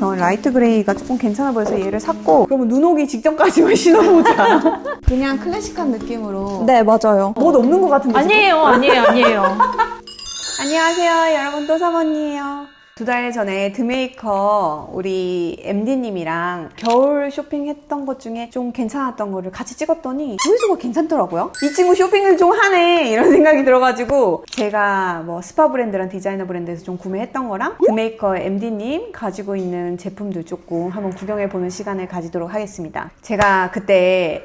전 라이트 그레이가 조금 괜찮아 보여서 얘를 샀고 그러면 눈 오기 직전까지만 신어보자. 그냥 클래식한 느낌으로 네, 맞아요. 뭐 없는 것 같은데? 아니에요, 아니에요, 아니에요. 안녕하세요 여러분 또 사모님이에요 두 달 전에 드메이커 우리 MD님이랑 겨울 쇼핑했던 것 중에 좀 괜찮았던 거를 같이 찍었더니 조회수가 괜찮더라고요. 이 친구 쇼핑을 좀 하네! 이런 생각이 들어가지고 제가 뭐 스파 브랜드랑 디자이너 브랜드에서 좀 구매했던 거랑 드메이커 MD님 가지고 있는 제품들 조금 한번 구경해보는 시간을 가지도록 하겠습니다. 제가 그때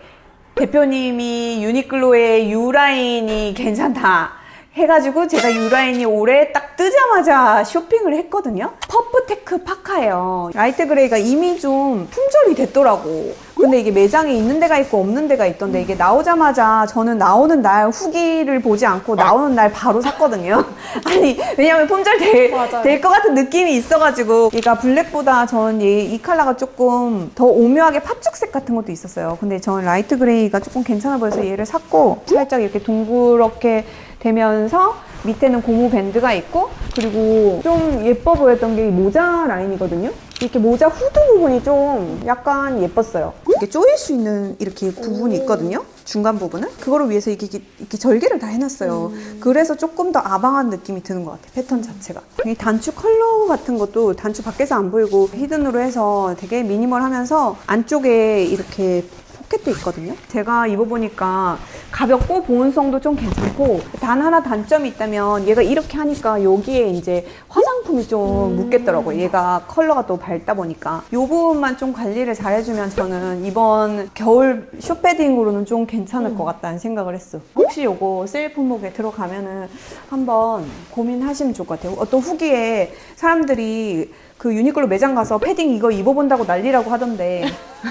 대표님이 유니클로의 U라인이 괜찮다 해가지고 제가 유라인이 올해 딱 뜨자마자 쇼핑을 했거든요. 퍼프테크 파카예요. 라이트 그레이가 이미 좀 품절이 됐더라고. 근데 이게 매장에 있는 데가 있고 없는 데가 있던데 이게 나오자마자 저는 나오는 날 후기를 보지 않고 나오는 날 바로 샀거든요. 아니 왜냐면 품절 맞아요. 될것 같은 느낌이 있어가지고 얘가 블랙보다 전이 컬러가 조금 더 오묘하게 팥죽색 같은 것도 있었어요. 근데 저는 라이트 그레이가 조금 괜찮아 보여서 얘를 샀고 살짝 이렇게 둥그렇게 되면서 밑에는 고무 밴드가 있고 그리고 좀 예뻐 보였던 게 이 모자 라인이거든요. 이렇게 모자 후드 부분이 좀 약간 예뻤어요. 이렇게 조일 수 있는 이렇게 부분이 있거든요. 중간 부분은 그거를 위해서 이렇게, 이렇게 절개를 다 해놨어요. 그래서 조금 더 아방한 느낌이 드는 것 같아요. 패턴 자체가. 이 단추 컬러 같은 것도 단추 밖에서 안 보이고 히든으로 해서 되게 미니멀하면서 안쪽에 이렇게 포켓도 있거든요. 제가 입어보니까 가볍고 보온성도 좀 괜찮고 단 하나 단점이 있다면 얘가 이렇게 하니까 여기에 이제 화장품이 좀 묻겠더라고요. 얘가 컬러가 또 밝다 보니까 이 부분만 좀 관리를 잘 해주면 저는 이번 겨울 쇼패딩으로는 좀 괜찮을 것 같다는 생각을 했어. 혹시 요거 세일 품목에 들어가면은 한번 고민하시면 좋을 것 같아요. 어떤 후기에 사람들이 그 유니클로 매장 가서 패딩 이거 입어본다고 난리라고 하던데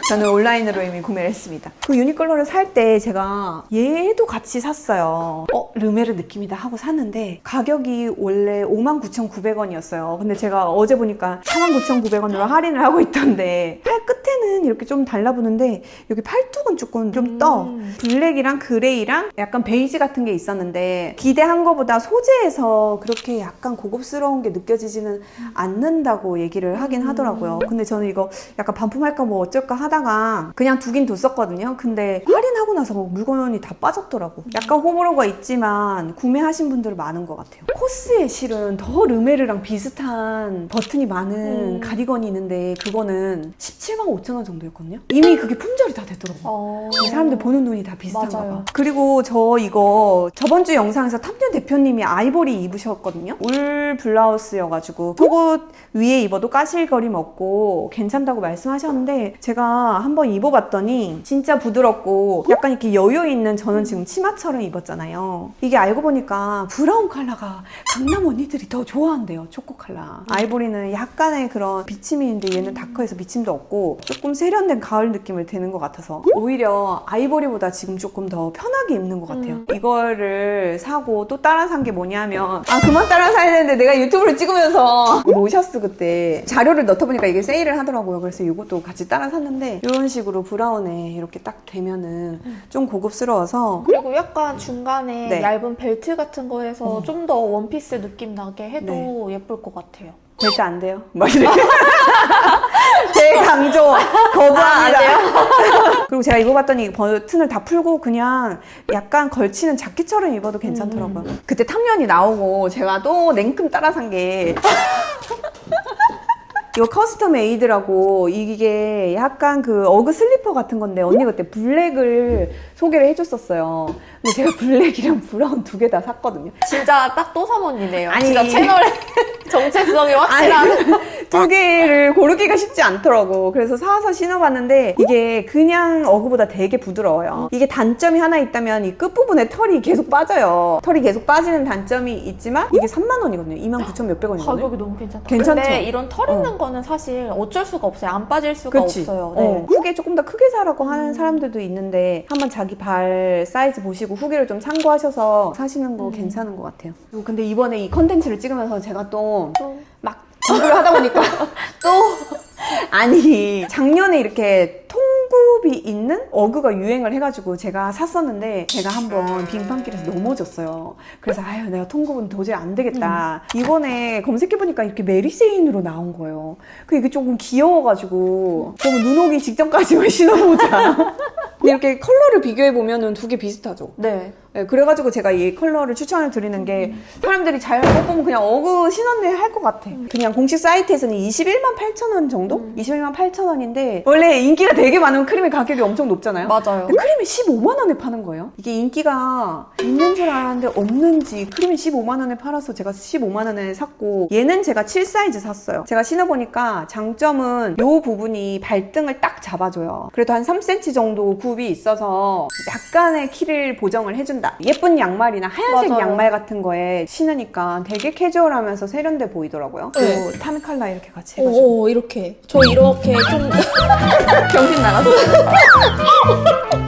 저는 온라인으로 이미 구매를 했습니다. 그 유니클로를 살 때 제가 얘도 같이 샀어요. 어 르메르 느낌이다 하고 샀는데 가격이 원래 59,900원이었어요. 근데 제가 어제 보니까 49,900원으로 할인을 하고 있던데 팔 끝에는 이렇게 좀 달라붙는데 여기 팔뚝은 조금 좀 떠. 블랙이랑 그레이랑 약간 베이지 같은 게 있었는데 기대한 것보다 소재에서 그렇게 약간 고급스러운 게 느껴지지는 않는다고 얘기를 하긴 하더라고요. 근데 저는 이거 약간 반품할까 뭐 어쩔까 하다가 그냥 두긴 뒀었거든요. 근데 할인하고 나서 뭐 물건이 다 빠졌더라고. 약간 호불호가 있지만 구매하신 분들 많은 것 같아요. 코스에 실은 더 르메르랑 비슷한 버튼이 많은 음. 가디건이 있는데 그거는 17만 5천 원 정도였거든요. 이미 그게 품절이 다 되더라고. 어... 이 사람들 보는 눈이 다 비슷한가 맞아요. 봐. 그리고 저 이거 저번 주 영상에서 탐년 대표님이 아이보리 입으셨거든요. 울 블라우스여가지고 속옷 위에 입어도 까실거림 없고 괜찮다고 말씀하셨는데 제가 한번 입어봤더니 진짜 부드럽고 약간 이렇게 여유 있는 저는 지금 치마처럼 입었잖아요. 이게 알고 보니까 브라운 컬러가 강남 언니들이 더 좋아한대요. 초코 컬러. 아이보리는 약간의 그런 비침인데 얘는 다크해서 비침도 없고 조금 세련된 가을 느낌을 대는 것 같아서 오히려 아이보리보다 지금 조금 더 편하게 입는 것 같아요. 이거를 사고 또 따라 산 게 뭐냐면 아 그만 따라 사야 되는데 내가 유튜브를 찍으면서 로셔스 그때 자료를 넣다 보니까 이게 세일을 하더라고요. 그래서 이것도 같이 따라 샀는데 이런 식으로 브라운에 이렇게 딱 되면은 좀 고급스러워서 그리고 약간 중간에 네. 얇은 벨트 같은 거에서 좀 더 원피스 느낌 나게 해도 예쁠 것 같아요. 절대 안 돼요. 막 이렇게. 대강조 거부합니다. 그리고 제가 입어봤더니 버튼을 다 풀고 그냥 약간 걸치는 자켓처럼 입어도 괜찮더라고요. 그때 탐년이 나오고 제가 또 냉큼 따라 산 게 이거 커스텀 메이드라고 이게 약간 그 어그 슬리퍼 같은 건데 언니 그때 블랙을 소개를 해줬었어요. 근데 제가 블랙이랑 브라운 두 개 다 샀거든요. 진짜 딱 또사모니네요. 아니. 진짜 채널의 정체성이 확실한. 두 개를 고르기가 쉽지 않더라고. 그래서 사와서 신어봤는데 이게 그냥 어그보다 되게 부드러워요. 이게 단점이 하나 있다면 이 끝부분에 털이 계속 빠져요. 털이 계속 빠지는 단점이 있지만 이게 3만 원이거든요. 2만 9천 몇백 원이거든요. 가격이 너무 괜찮다. 괜찮죠? 근데 이런 털 있는 어. 거는 사실 어쩔 수가 없어요. 안 빠질 수가 그치? 없어요. 어, 네. 음. 후게 조금 더 크게 사라고 하는 사람들도 있는데 한번 자기 발 사이즈 보시고 후기를 좀 참고하셔서 사시는 음. 거 괜찮은 것 같아요. 그리고 근데 이번에 이 컨텐츠를 찍으면서 제가 또또막 공부를 하다 보니까 또 아니 작년에 이렇게 통굽이 있는 어그가 유행을 해가지고 제가 샀었는데 제가 한번 빙판길에서 넘어졌어요. 그래서 아유 내가 통굽은 도저히 안 되겠다. 이번에 검색해보니까 이렇게 메리세인으로 나온 거예요. 그 이게 조금 귀여워가지고 너무 눈 오기 직전까지만 신어보자. 근데 이렇게 컬러를 비교해보면 두개 비슷하죠. 네. 네, 그래가지고 제가 이 컬러를 추천을 드리는 게 사람들이 잘못 보면 그냥 어그 신었네 할 것 같아. 그냥 공식 사이트에서는 21만 8천 원 정도? 21만 8천 원인데 원래 인기가 되게 많은 크림의 가격이 엄청 높잖아요. 맞아요. 근데 크림이 15만 원에 파는 거예요. 이게 인기가 있는 줄 알았는데 없는지 크림이 15만 원에 팔아서 제가 15만 원에 샀고 얘는 제가 7 사이즈 샀어요. 제가 신어보니까 장점은 이 부분이 발등을 딱 잡아줘요. 그래도 한 3cm 정도 굽이 있어서 약간의 키를 보정을 해준다. 예쁜 양말이나 하얀색 맞아요. 양말 같은 거에 신으니까 되게 캐주얼하면서 세련돼 보이더라고요. 네. 또탄 컬러 이렇게 같이 해가지고 오, 이렇게. 저 이렇게 좀. 정신 나갔어.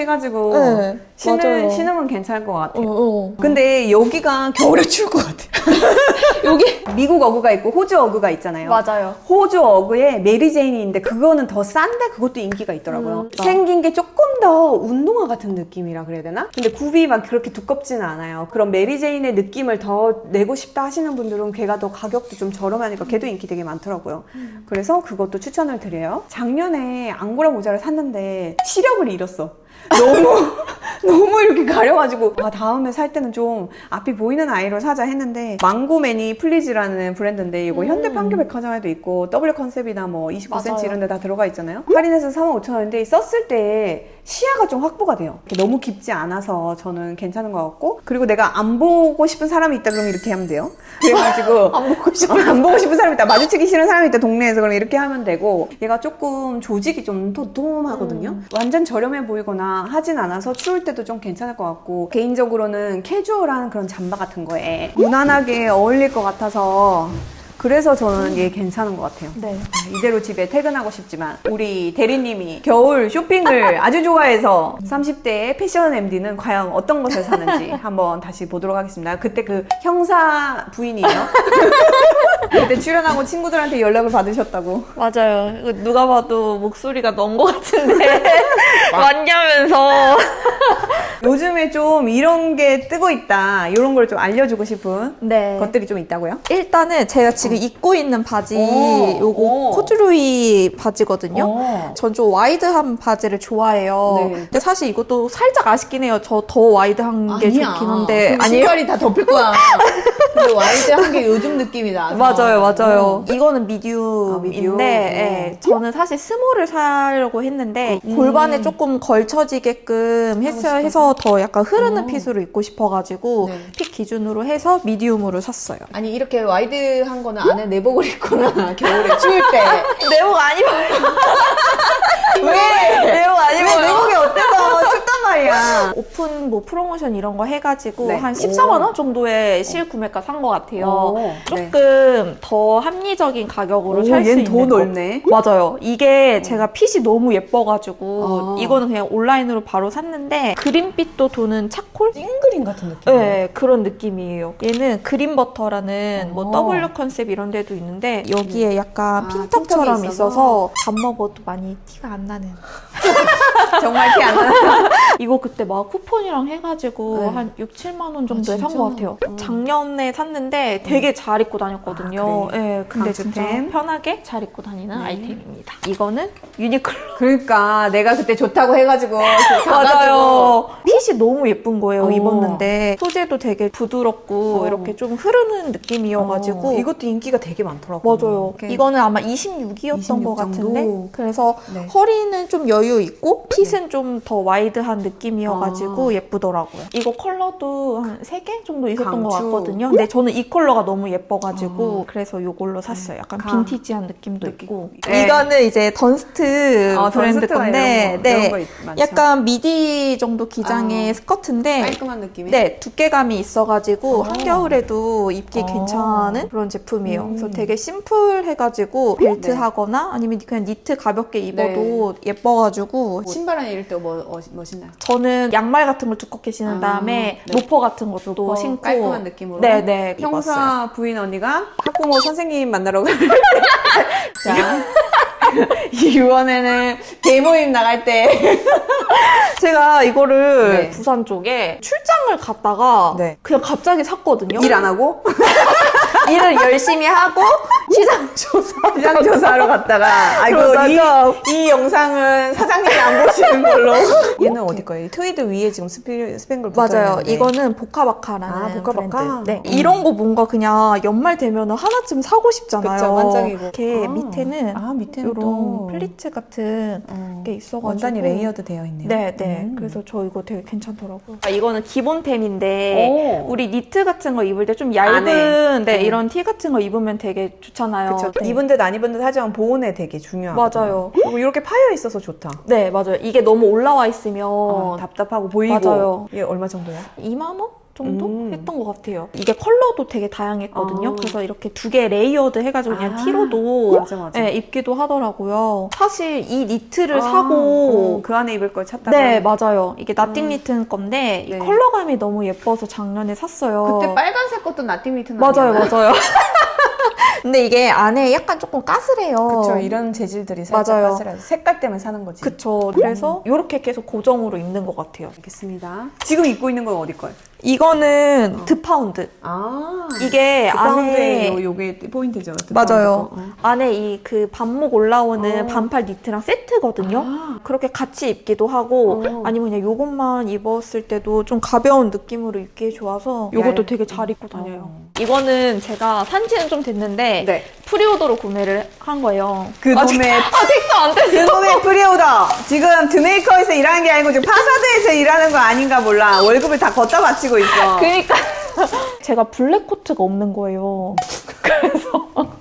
해가지고 네, 신으. 신으면 괜찮을 것 같아요. 어, 어. 근데 여기가 겨울에 추울 것 같아요. 여기 미국 어그가 있고 호주 어그가 있잖아요. 맞아요. 호주 어그에 메리 제인이 있는데 그거는 더 싼데 그것도 인기가 있더라고요. 음, 생긴 게 조금 더 운동화 같은 느낌이라 그래야 되나? 근데 굽이 막 그렇게 두껍지는 않아요. 그런 메리 제인의 느낌을 더 내고 싶다 하시는 분들은 걔가 더 가격도 좀 저렴하니까 걔도 인기 되게 많더라고요. 그래서 그것도 추천을 드려요. 작년에 앙고라 모자를 샀는데 시력을 잃었어. 너무 너무 이렇게 가려가지고. 아 다음에 살 때는 좀 앞이 보이는 아이로 사자 했는데 망고맨이 플리즈라는 브랜드인데 이거 현대 판교백화점에도 있고 W 컨셉이나 뭐 29cm 맞아요. 이런 데 다 들어가 있잖아요. 할인해서 45,000원인데 썼을 때 시야가 좀 확보가 돼요. 너무 깊지 않아서 저는 괜찮은 것 같고 그리고 내가 안 보고 싶은 사람이 있다 그러면 이렇게 하면 돼요. 그래가지고 안 보고 싶은 안 보고 싶은 사람이 있다. 마주치기 싫은 사람이 있다. 동네에서 그럼 이렇게 하면 되고 얘가 조금 조직이 좀 도톰하거든요. 음. 완전 저렴해 보이거나 하진 않아서 추울 때도 좀 괜찮을 것 같고 개인적으로는 캐주얼한 그런 잠바 같은 거에 무난하게 어울릴 것 같아서 그래서 저는 얘 괜찮은 것 같아요. 네. 아, 이대로 집에 퇴근하고 싶지만 우리 대리님이 겨울 쇼핑을 아주 좋아해서 30대의 패션 MD는 과연 어떤 것을 사는지 한번 다시 보도록 하겠습니다. 그때 그 형사 부인이에요. 그때 출연하고 친구들한테 연락을 받으셨다고. 맞아요. 누가 봐도 목소리가 넌 것 같은데. 왔냐면서. 요즘에 좀 이런 게 뜨고 있다. 이런 걸 좀 알려주고 싶은 네. 것들이 좀 있다고요? 일단은 제가 지금 입고 있는 바지, 오, 요거 오. 코듀로이 바지거든요. 어. 전좀 와이드한 바지를 좋아해요. 네. 근데 사실 이것도 살짝 아쉽긴 해요. 저 더 와이드한 게 좋긴 한데. 아니에요? 신발이 다 덮일 거야. 근데 와이드 한 게 요즘 느낌이 나. 맞아요, 맞아요. 이거는 미디움인데, 아, 미디움. 예, 저는 사실 스몰을 사려고 했는데 음. 골반에 조금 걸쳐지게끔 했어야 해서 더 약간 흐르는 어. 핏으로 입고 싶어가지고 네. 핏 기준으로 해서 미디움으로 샀어요. 아니 이렇게 와이드한 거는 안에 내복을 입거나 겨울에 추울 때 내복 안 입어요. 왜? 내복 안 입어요. 내국이 어때서 말이야. 오픈 뭐 프로모션 이런 거 해가지고 네. 한 14만 원 정도의 실구매가 산 것 같아요. 오, 네. 조금 더 합리적인 가격으로 오, 살수얜 있는 더 거. 넓네. 맞아요. 이게 제가 핏이 너무 예뻐가지고 아. 이거는 그냥 온라인으로 바로 샀는데 그린빛도 도는 차콜? 찡그린 같은 느낌. 네, 그런 느낌이에요. 얘는 그린 버터라는 뭐 어. W 컨셉 이런 데도 있는데 여기에 약간 아, 핀턱처럼. 있어서 밥 먹어도 많이 티가 안 나는. 정말 티 안 나는. 이거 그때 막 쿠폰이랑 해가지고 네. 한 6, 7만 원 정도에 아, 산 진짜? 것 같아요. 음. 작년에 샀는데 되게 잘 입고 다녔거든요. 아, 그래. 네, 근데 강추템. 진짜 편하게 잘 입고 다니는 네. 아이템입니다. 이거는 유니클로. 그러니까 내가 그때 좋다고 해가지고 맞아요. 핏이 너무 예쁜 거예요, 어. 입었는데. 소재도 되게 부드럽고 어. 이렇게 좀 흐르는 느낌이어가지고. 어, 이것도 인기가 되게 많더라고요. 맞아요. 이렇게. 이거는 아마 26이었던 26것 정도? 같은데. 그래서 네. 허리는 좀 여유 있고, 핏은 좀 더 와이드한 느낌이어가지고 아. 예쁘더라고요. 이거 컬러도 한 3개 정도 있었던 것 강추. 같거든요. 근데 저는 이 컬러가 너무 예뻐가지고, 어. 그래서 이걸로 샀어요. 약간 강. 빈티지한 느낌도 느낌. 있고. 네. 이거는 이제 던스트 어, 브랜드 건데, 이런 네. 약간 미디 정도 기장의 아. 스커트인데, 깔끔한 느낌이. 네, 두께감이 있어가지고 어. 한겨울에도 입기 어. 괜찮은 그런 제품이에요. 음. 그래서 되게 심플해가지고 벨트 네. 하거나 아니면 그냥 니트 가볍게 입어도 예뻐가지고 신발 안에 이럴 때 뭐, 뭐, 뭐 신나요? 저는 양말 같은 걸 두껍게 신은 아, 다음에 네. 로퍼 같은 것도 로퍼 신고 깔끔한 느낌으로? 네네 입었어요. 형사 부인 언니가 학부모 선생님 만나러 가. 자, 이번에는 대모임 나갈 때. 제가 이거를 네. 부산 쪽에 출장을 갔다가 네. 그냥 갑자기 샀거든요. 일 안 하고 일을 열심히 하고 시장 조사. 시장 조사하러 갔다가 아이고 이, 이 영상은 사장님이 안 보시는 걸로. 얘는 어디 거예요? 트위드 위에 지금 스피, 스팽글 맞아요. 있는데. 이거는 보카바카라는 아, 보카바카? 네. 음. 이런 거 뭔가 그냥 연말 되면 하나쯤 사고 싶잖아요. 그쵸, 반짝이고. 이렇게 아. 밑에는 아 밑에는 이런 또 플리츠 같은 어, 게 있어가지고 원단이 레이어드 되어 있네요. 네, 네. 음. 그래서 저 이거 되게 괜찮더라고요. 아, 이거는 기본템인데 오. 우리 니트 같은 거 입을 때 좀 얇은. 네, 음. 이런 티 같은 거 입으면 되게 좋 잖아요. 그쵸. 네. 입은 듯 안 입은 듯 하지만 보온에 되게 중요하고. 맞아요. 그리고 이렇게 파여 있어서 좋다. 네, 맞아요. 이게 너무 올라와 있으면 어, 답답하고 보이고. 맞아요. 이게 얼마 정도야? 2만 원 정도 음. 했던 것 같아요. 이게 컬러도 되게 다양했거든요. 아. 그래서 이렇게 두 개 레이어드 해가지고 그냥 아, 티로도 맞아, 맞아. 네, 입기도 하더라고요. 사실 이 니트를 아, 사고 어, 그 안에 입을 걸 찾다가. 네, 맞아요. 이게 나띵 니트인 건데 이 네. 컬러감이 너무 예뻐서 작년에 샀어요. 그때 빨간색 것도 나띵 니트는 맞아요? 맞아요. 근데 이게 안에 약간 조금 까슬해요. 그쵸 이런 재질들이 살짝 맞아요. 까슬해서 색깔 때문에 사는 거지. 그쵸. 그래서 이렇게 계속 고정으로 입는 것 같아요. 알겠습니다. 지금 입고 있는 건 어디 거예요? 이거는 드파운드. 아 이게 안에 요, 요게 포인트죠. 맞아요. 그 거. 어. 안에 이 그 반목 올라오는 어. 반팔 니트랑 세트거든요. 아. 그렇게 같이 입기도 하고 어. 아니면 그냥 요것만 입었을 때도 좀 가벼운 느낌으로 입기에 좋아서 요것도 얇- 되게 잘 입고 다녀요. 어. 이거는 제가 산지는 좀 됐는데 네. 프리오더로 구매를 한 거예요. 그 아직, 놈의 아직도 안 됐어. 지금 드메이커에서 일하는 게 아니고 지금 파사드에서 일하는 거 아닌가 몰라 월급을 다 걷다 바치고 있어 그러니까 제가 블랙 코트가 없는 거예요.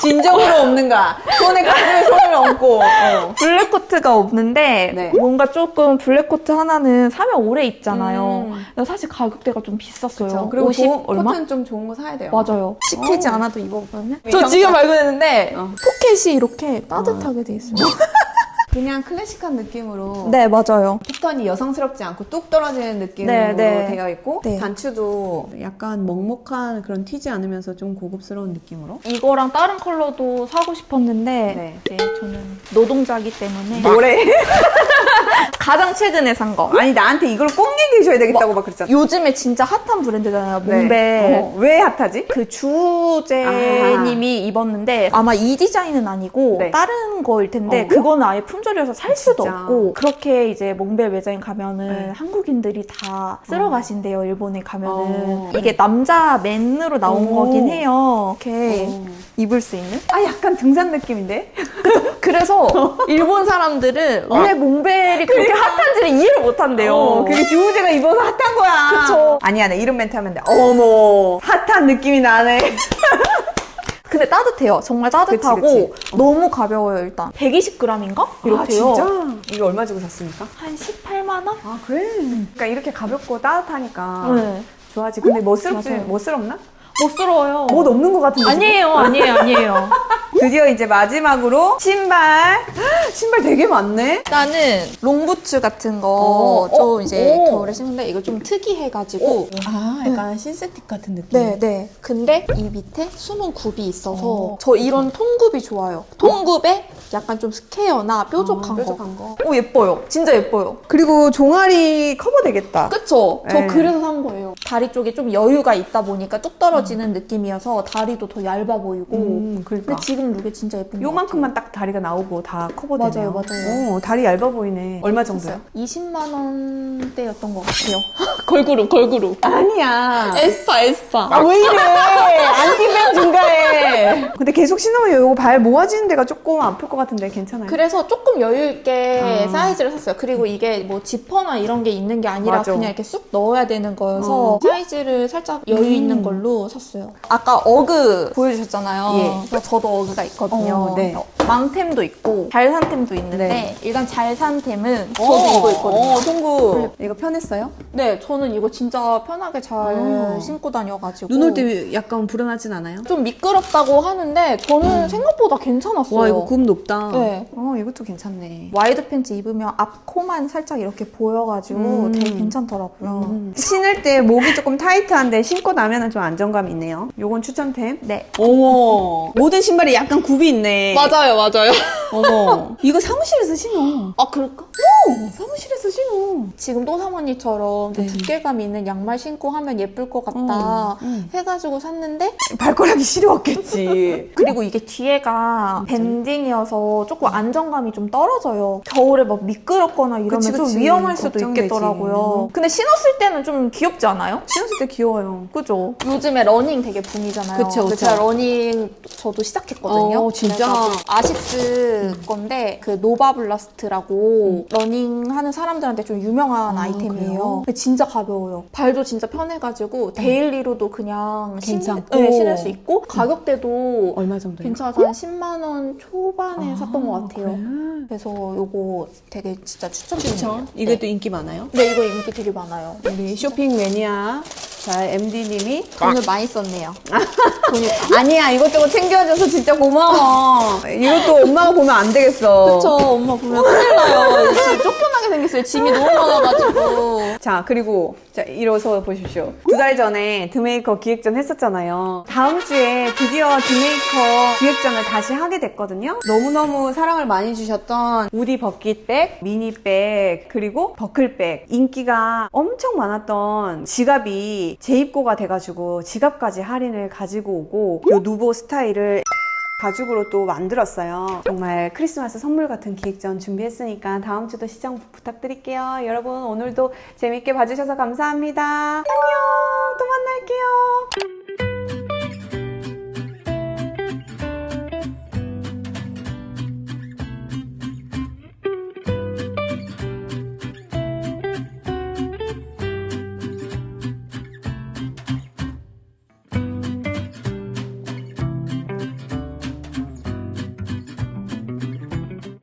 진정으로 없는가 손에 가슴에 손을 얹고 어. 블랙 코트가 없는데 네. 뭔가 조금 블랙 코트 하나는 사면 오래 입잖아요. 음. 사실 가격대가 좀 비쌌어요. 그쵸. 그리고 50 좋은- 얼마? 코트는 좀 좋은 거 사야 돼요 맞아요. 시키지 어. 않아도 입어보면. 네, 저 지금 발견했는데 어. 포켓이 이렇게 따뜻하게 돼 있어요. 그냥 클래식한 느낌으로 네, 맞아요. 핏선이 여성스럽지 않고 뚝 떨어지는 느낌으로 네, 네. 되어 있고 네. 단추도 약간 먹먹한 그런 튀지 않으면서 좀 고급스러운 느낌으로 이거랑 다른 컬러도 사고 싶었는데 네. 저는 노동자기 때문에 뭐래? 가장 최근에 산 거. 아니 나한테 이걸 꼭 얘기해줘야 되겠다고 막 그랬잖아 요즘에 진짜 핫한 브랜드잖아요. 네. 몽베. 어, 왜 핫하지? 그 주제님이 입었는데 아마 이 디자인은 아니고 네. 다른 거일 텐데 어? 그거는 아예 품 절이어서 살 수도 진짜? 없고 그렇게 이제 몽벨 매장에 가면은 네. 한국인들이 다 쓸어 가신대요 일본에 가면은 어. 이게 남자 맨으로 나온 오. 거긴 해요 이렇게 어. 입을 수 있는 아 약간 등산 느낌인데? 그래서 일본 사람들은 왜 몽벨이 그렇게 핫한지를 이해를 못 한대요 어, 그게 주우재가 입어서 핫한 거야. 그쵸. 아니야, 나 이런 멘트 하면 돼. 어머, 핫한 느낌이 나네. 근데 따뜻해요 정말 따뜻하고 그치, 너무 가벼워요 일단 120g인가? 이렇대요 아, 진짜? 이거 얼마 주고 샀습니까? 한 18만 원? 아, 그래? 그러니까 이렇게 가볍고 따뜻하니까 네. 좋아하지. 근데 멋스럽지? 맞아요. 멋스럽나? 멋스러워요. 멋 없는 것 같은데. 아니에요, 아니에요, 아니에요. 드디어 이제 마지막으로 신발. 신발 되게 많네. 나는 롱부츠 같은 어, 거, 좀 어, 이제 오. 겨울에 신는데 이거 좀 특이해가지고. 아, 약간 신세틱 같은 느낌. 네, 네. 근데 이 밑에 숨은 굽이 있어서 어. 저 이런 통굽이 좋아요. 통굽에 약간 좀 스퀘어나 뾰족한 아, 거. 뾰족한 거. 오, 예뻐요. 진짜 예뻐요. 그리고 종아리 커버 되겠다. 그쵸? 저 네. 그래서 산 거예요. 다리 쪽에 좀 여유가 있다 보니까 뚝 떨어지는 느낌이어서 다리도 더 얇아 보이고. 음, 그러니까. 근데 지금 룩에 진짜 예쁜 거 요만큼만 딱 다리가 나오고 다 커버 되네요. 맞아요, 맞아요. 오, 다리 얇아 보이네. 얼마 정도야? 20만 원대였던 것 같아요. 걸그룹, 걸그룹. 아니야. 에스파, 에스파. 아, 왜 이래? 안티벤 중간에. 근데 계속 신으면 요거 발 모아지는 데가 조금 아플 것 같은데 괜찮아요? 그래서 조금 여유 있게 아. 사이즈를 샀어요. 그리고 이게 뭐 지퍼나 이런 게 있는 게 아니라 맞아. 그냥 이렇게 쑥 넣어야 되는 거여서 어. 사이즈를 살짝 여유 음. 있는 걸로 샀어요. 아까 어그 보여주셨잖아요. 예. 그래서 저도 어그가 있거든요. 어, 네. 망템도 있고 잘 산 템도 있는데 네. 일단 잘 산 템은 저도 이거 있거든요. 어, 송구. 이거 편했어요? 네, 저는 이거 진짜 편하게 잘 어. 신고 다녀가지고 눈 올 때 약간 불안하진 않아요? 좀 미끄럽다고 하는데 저는 생각보다 괜찮았어요. 와, 이거 굽 높다. 네. 어, 이것도 괜찮네. 와이드 팬츠 입으면 앞 코만 살짝 이렇게 보여가지고 음. 되게 괜찮더라고요. 음. 신을 때 목이 조금 타이트한데 신고 나면은 좀 안정감이 있네요. 요건 추천템. 네. 어머. 모든 신발이 약간 굽이 있네. 맞아요, 맞아요. 어머. 이거 사무실에서 신어. 아 그럴까? 사무실에서 신어. 지금 또 사모님처럼 좀 네. 두께감 있는 양말 신고 하면 예쁠 것 같다 어, 음. 해가지고 샀는데 발가락이 시려웠겠지. 그리고 이게 뒤에가 밴딩이어서 조금 안정감이 좀 떨어져요. 겨울에 막 미끄럽거나 이러면 그치, 그치. 좀 위험할 수도 걱정되지. 있겠더라고요. 근데 신었을 때는 좀 귀엽지 않아요? 신었을 때 귀여워요. 그죠? 요즘에 러닝 되게 붐이잖아요. 그쵸, 그쵸. 제가 러닝 저도 시작했거든요. 어, 진짜? 아시스 건데 그 노바 블라스트라고 러닝 하는 사람들한테 좀 유명한 아, 아이템이에요. 진짜 가벼워요. 발도 진짜 편해가지고 데일리로도 그냥 신. 네, 신을 수 있고 가격대도 얼마 정도예요? 괜찮아서 한 10만 원 초반에 샀던 것 같아요. 그래. 그래서 요거 되게 진짜 추천드립니다. 추천. 이게 또 인기 많아요? 네, 이거 인기 되게 많아요. 우리 쇼핑 매니아. 자, MD님이. 돈을 많이 썼네요. 아니야, 이것저것 챙겨줘서 진짜 고마워. 이것도 엄마가 보면 안 되겠어. 그쵸, 엄마 보면 큰일 나요. 진짜 쫓겨나게 생겼어요. 짐이 너무 많아가지고. 자, 그리고, 자, 이로서 보십시오. 두 달 전에 드메이커 기획전 했었잖아요. 다음 주에 드디어 드메이커 기획전을 다시 하게 됐거든요. 너무너무 사랑을 많이 주셨던 우디 버킷백, 미니백, 그리고 버클백. 인기가 엄청 많았던 지갑이 재입고가 돼가지고 지갑까지 할인을 가지고 오고, 요 누보 스타일을 가죽으로 또 만들었어요. 정말 크리스마스 선물 같은 기획전 준비했으니까 다음 주도 시청 부탁드릴게요. 여러분 오늘도 재밌게 봐주셔서 감사합니다. 안녕!